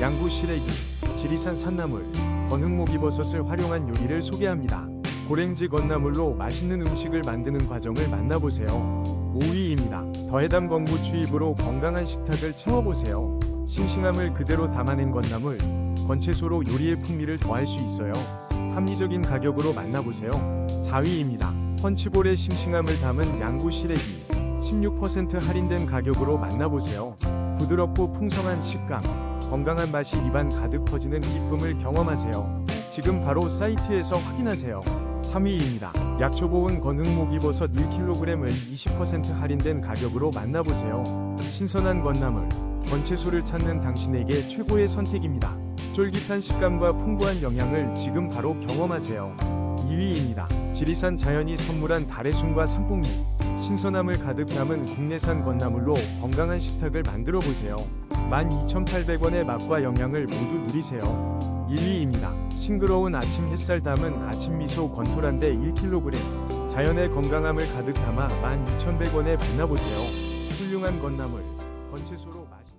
양구 시래기, 지리산 산나물, 건흥목이버섯을 활용한 요리를 소개합니다. 고랭지 건나물로 맛있는 음식을 만드는 과정을 만나보세요. 5위입니다. 더해담 건부 추입으로 건강한 식탁을 채워보세요. 싱싱함을 그대로 담아낸 건나물, 건채소로 요리의 풍미를 더할 수 있어요. 합리적인 가격으로 만나보세요. 4위입니다. 펀치볼의 싱싱함을 담은 양구 시래기, 16% 할인된 가격으로 만나보세요. 부드럽고 풍성한 식감, 건강한 맛이 입안 가득 퍼지는 기쁨을 경험하세요. 지금 바로 사이트에서 확인하세요. 3위입니다. 약초보은 건흥목이버섯 1kg을 20% 할인된 가격으로 만나보세요. 신선한 건나물, 건채소를 찾는 당신에게 최고의 선택입니다. 쫄깃한 식감과 풍부한 영양을 지금 바로 경험하세요. 2위입니다. 지리산 자연이 선물한 달의 순과 산뽕잎, 신선함을 가득 담은 국내산 건나물로 건강한 식탁을 만들어 보세요. 12,800원의 맛과 영양을 모두 누리세요. 1위입니다. 싱그러운 아침 햇살 담은 아침 미소 건토란데 1kg. 자연의 건강함을 가득 담아 12,100원에 만나보세요. 훌륭한 건나물, 건채소로 맛있는